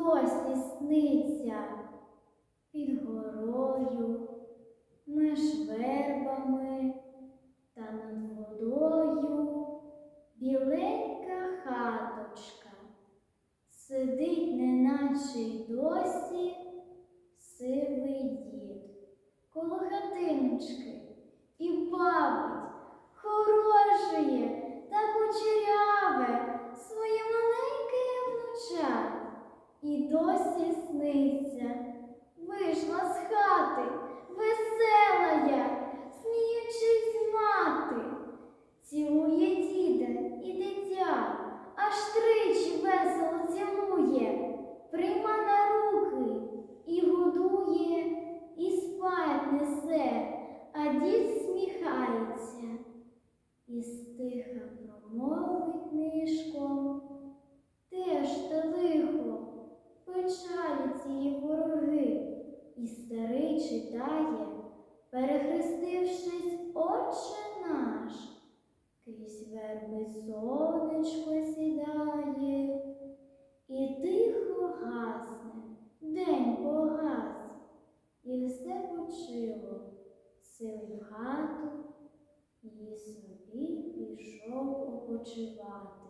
досі сниться під горою, меж вербами та над водою біленька хаточка. Сидить, неначе й досі сивий дід коло хатиночки І досі сниться, вийшла з хати, весела я, сміючись мати, цілує діда і дитя, аж тричі весело цілує, прийма на руки і годує, і спать несе, а дід сміхається і стиха промовить нишком. Верби сонечко сідає, і тихо гасне, день погас, і все почило, сили в хату, і собі пішов опочивати.